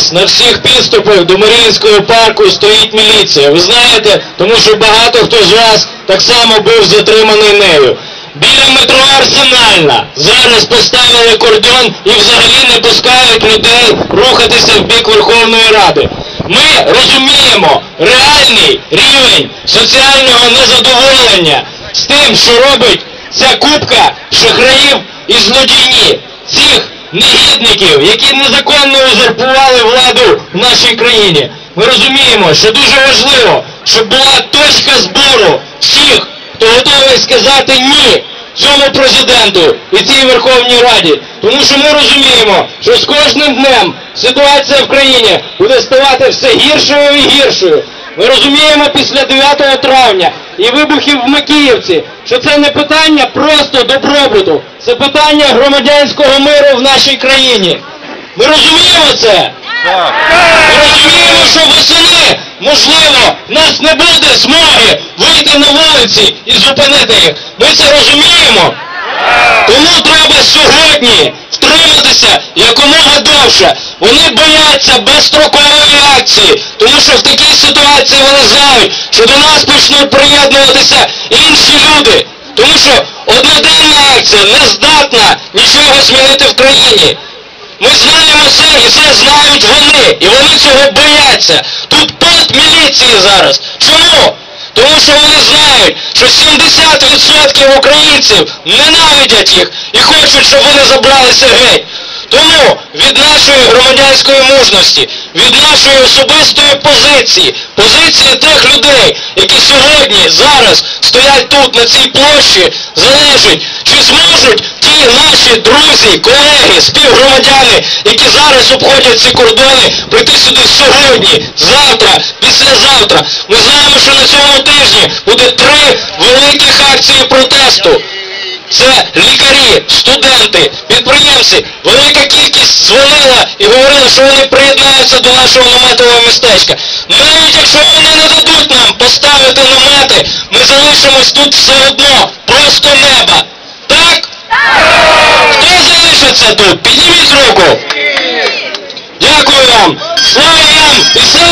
зараз на всіх підступах до Маріїнського парку стоїть міліція. Ви знаєте, тому що багато хто з вас так само був затриманий нею. Біля метро Арсенальна зараз поставили кордон і взагалі не пускають людей рухатися в бік Верховної Ради. Ми розуміємо реальний рівень соціального незадоволення з тим, що робить ця купка шахраїв і злодійні, негідників, які незаконно узурпували владу в нашій країні. Ми розуміємо, що дуже важливо, щоб була точка збору всіх, хто готовий сказати ні цьому президенту і цій Верховній Раді. Тому що ми розуміємо, що з кожним днем ситуація в країні буде ставати все гіршою і гіршою. Ми розуміємо після 9 травня і вибухів в Макіївці, що це не питання просто добробуту, це питання громадянського миру в нашій країні. Ми розуміємо це. Ми розуміємо, що восени, можливо, в нас не буде змоги вийти на вулиці і зупинити їх. Ми це розуміємо. Тому треба сьогодні втриматися якомога довше. Вони бояться безстрокової акції, тому що в такій ситуації вони знають, що до нас почнуть приєднуватися інші люди. Тому що одноденна акція не здатна нічого змінити в країні. Ми знаємо це і це знають вони. І вони цього бояться. Тут пот міліції зараз. Чому? Тому що вони знають, що 70% українців ненавидять їх і хочуть, щоб вони забралися геть. Від нашої громадянської мужності, від нашої особистої позиції, позиції тих людей, які сьогодні, зараз стоять тут, на цій площі, залежить, чи зможуть ті наші друзі, колеги, співгромадяни, які зараз обходять ці кордони, прийти сюди сьогодні, завтра, післязавтра. Ми знаємо, що на цьому тижні буде три великих акції протесту. Це лікарі, студенти, підприємці. Велика кількість дзвонила і говорила, що вони приєднаються до нашого наметового містечка. Навіть якщо вони не дадуть нам поставити намети, ми залишимось тут все одно, просто неба. Так? Хто залишиться тут? Підніміть руку. Дякую вам. Слава вам і слава!